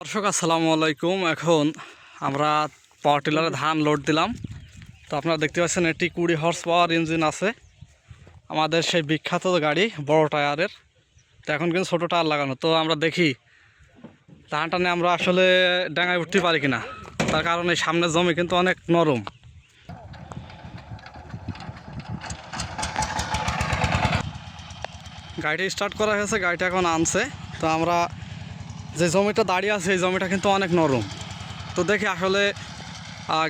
দর্শক, আসসালামু আলাইকুম। এখন আমরা পাওয়ার টিলারে ধান লোড দিলাম। তো আপনারা দেখতে পাচ্ছেন এটি কুড়ি হর্স পাওয়ার ইঞ্জিন আছে। আমাদের সেই বিখ্যাত গাড়ি, বড় টায়ারের। তো এখন কিন্তু ছোটো টায়ার লাগানো। তো আমরা দেখি, ধানটা নিয়ে আমরা আসলে ডাঙায় উঠতে পারি কিনা। তার কারণে সামনের জমি কিন্তু অনেক নরম। গাড়িটা স্টার্ট করা হয়েছে, গাড়িটা এখন আনছে। তো আমরা যে জমিটা দাঁড়িয়ে আছে, এই জমিটা কিন্তু অনেক নরম। তো দেখি আসলে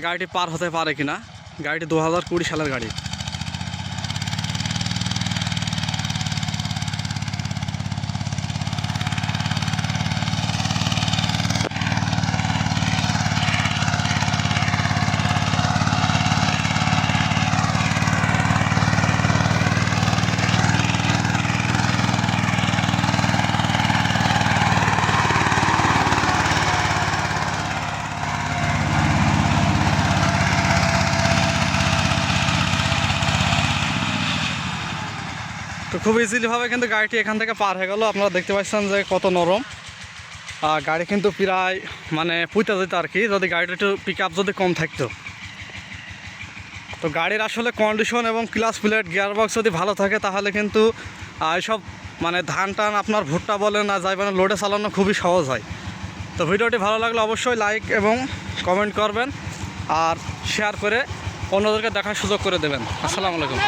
গাড়িটি পার হতে পারে কিনা। গাড়িটি দু হাজার কুড়ি সালের গাড়ি। তো খুব ইজিলিভাবে কিন্তু গাড়িটি এখান থেকে পার হয়ে গেল। আপনারা দেখতে পাচ্ছেন যে কত নরম। আর গাড়ি কিন্তু প্রায় মানে পুঁতে যেত আর কি, যদি গাড়িটা একটু পিক যদি কম থাকতো। তো গাড়ির আসলে কন্ডিশন এবং ক্লাস প্লেট গিয়ারবক্স যদি ভালো থাকে, তাহলে কিন্তু এইসব মানে ধান টান আপনার ভুট্টা বলেন না যাই মানে লোডে চালানো খুবই সহজ হয়। তো ভিডিওটি ভালো লাগলে অবশ্যই লাইক এবং কমেন্ট করবেন আর শেয়ার করে অন্যদেরকে দেখার সুযোগ করে দেবেন। আসসালামু আলাইকুম।